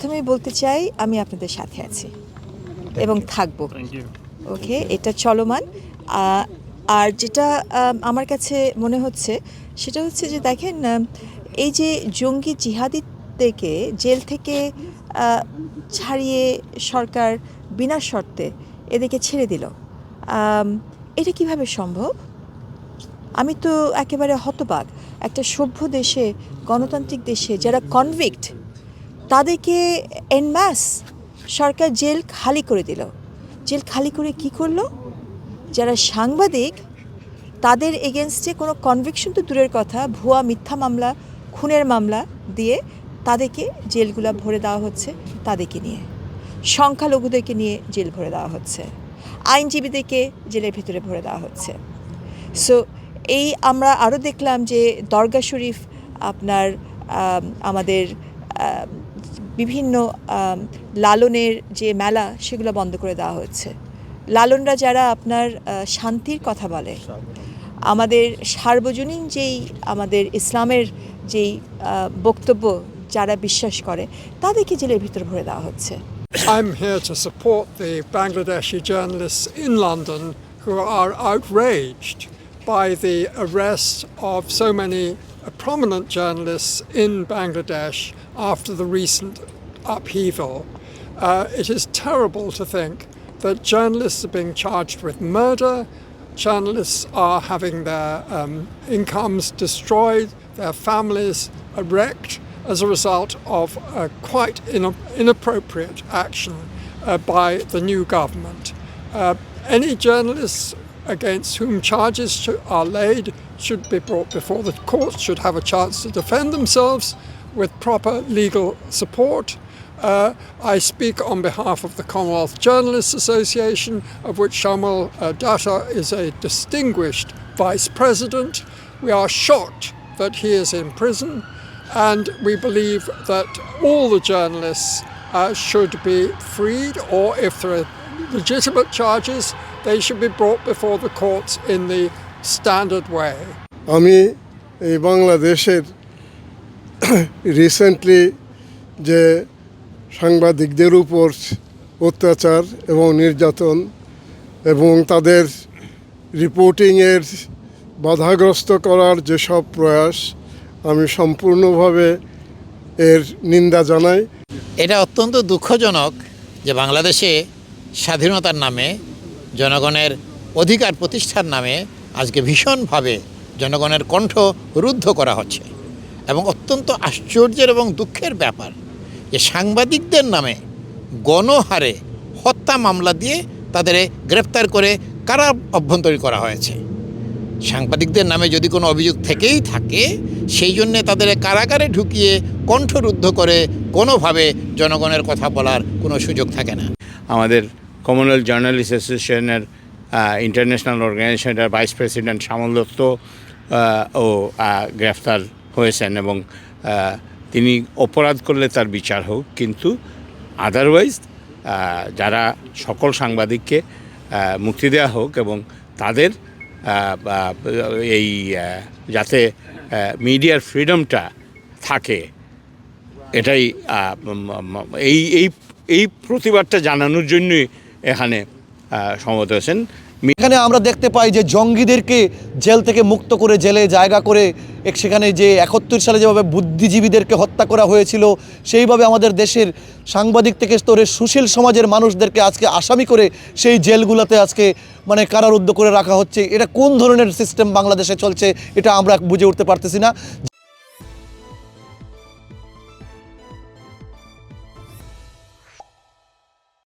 প্রথমেই বলতে চাই আমি আপনাদের সাথে আছি এবং থাকব। ওকে এটা চলমান। আর যেটা আমার কাছে মনে হচ্ছে সেটা হচ্ছে যে দেখেন এই যে জঙ্গি জিহাদিদেরকে জেল থেকে ছাড়িয়ে সরকার বিনা শর্তে এদেরকে ছেড়ে দিল এটা কীভাবে সম্ভব? আমি তো একেবারে হতবাক। একটা সভ্য দেশে গণতান্ত্রিক দেশে যারা কনভিক্ট তাদেরকে এনম্যাস সরকার জেল খালি করে দিল। জেল খালি করে কি করল? যারা সাংবাদিক তাদের এগেনস্টে কোনো কনভিকশন তো দূরের কথা ভুয়া মিথ্যা মামলা খুনের মামলা দিয়ে তাদেরকে জেলগুলা ভরে দেওয়া হচ্ছে তাদেরকে নিয়ে। সংখ্যালঘুদেরকে নিয়ে জেল ভরে দেওয়া হচ্ছে। আইনজীবীদেরকে জেলের ভিতরে ভরে দেওয়া হচ্ছে। সো এই আমরা আরও দেখলাম যে দরগা শরীফ আপনার আমাদের আম, বিভিন্ন লালনের যে মেলা সেগুলো বন্ধ করে দেওয়া হচ্ছে লালনরা যারা আপনার শান্তির কথা বলে, আমাদের সার্বজনীন যেই আমাদের ইসলামের যেই বক্তব্য যারা বিশ্বাস করে, তাদেরকে জেলের ভিতর ভরে দেওয়া হচ্ছে। I'm here to support the Bangladeshi journalists in London who are outraged by the arrest of so many prominent journalists in Bangladesh after the recent upheaval. Uh, it is terrible to think that journalists are being charged with murder, journalists are having their um, incomes destroyed, their families wrecked as a result of uh, quite ina- inappropriate action uh, by the new government. Uh, any journalists against whom charges are laid should be brought before the courts, should have a chance to defend themselves with proper legal support. Uh, I speak on behalf of the Commonwealth Journalists Association, of which Shamal uh, Datta is a distinguished vice president. We are shocked that he is in prison, and we believe that all the journalists uh, should be freed, or if there are legitimate charges, they should be brought before the courts in the standard way. আমি এই বাংলাদেশের recently যে সাংবাদিকদের উপর অত্যাচার এবং নির্যাতন এবং তাদের রিপোর্টিংয়ের বাধাগ্রস্ত করার যেসব প্রয়াস আমি সম্পূর্ণভাবে এর নিন্দা জানাই এটা অত্যন্ত দুঃখজনক যে বাংলাদেশে স্বাধীনতার নামে, জনগণের অধিকার প্রতিষ্ঠার নামে আজকে ভীষণভাবে জনগণের কণ্ঠ রুদ্ধ করা হচ্ছে। এবং অত্যন্ত আশ্চর্যের এবং দুঃখের ব্যাপার যে সাংবাদিকদের নামে গণহারে হত্যা মামলা দিয়ে তাদের গ্রেপ্তার করে কারা অভ্যন্তরীণ করা হয়েছে? সাংবাদিকদের নামে যদি কোনো অভিযোগ থেকেই থাকে, সেই জন্যে তাদের কারাগারে ঢুকিয়ে কণ্ঠরুদ্ধ করে কোনোভাবে জনগণের কথা বলার কোনো সুযোগ থাকে না। আমাদের কমনওয়েলথ জার্নালিস্ট অ্যাসোসিয়েশনের ইন্টারন্যাশনাল অর্গানাইজেশনের ভাইস প্রেসিডেন্ট শ্যামল দত্ত ও গ্রেফতার হয়েছেন এবং তিনি অপরাধ করলে তার বিচার হোক, কিন্তু আদারওয়াইজ যারা সকল সাংবাদিককে মুক্তি দেওয়া হোক এবং তাদের এই যাতে মিডিয়ার ফ্রিডমটা থাকে। এটাই এই এই এই প্রতিবাদটা জানানোর জন্যই এখানে আহ, সমবেত হয়েছেন। এখানে আমরা দেখতে পাই যে জঙ্গিদেরকে জেল থেকে মুক্ত করে জেলে জায়গা করে সেখানে যে একাত্তর সালে যেভাবে বুদ্ধিজীবীদেরকে হত্যা করা হয়েছিল সেইভাবে আমাদের দেশের সাংবাদিক থেকে স্তরে সুশীল সমাজের মানুষদেরকে আজকে আসামি করে সেই জেলগুলোতে আজকে মানে কারারুদ্ধ করে রাখা হচ্ছে। এটা কোন ধরনের সিস্টেম বাংলাদেশে চলছে, এটা আমরা বুঝে উঠতে পারতেছি না।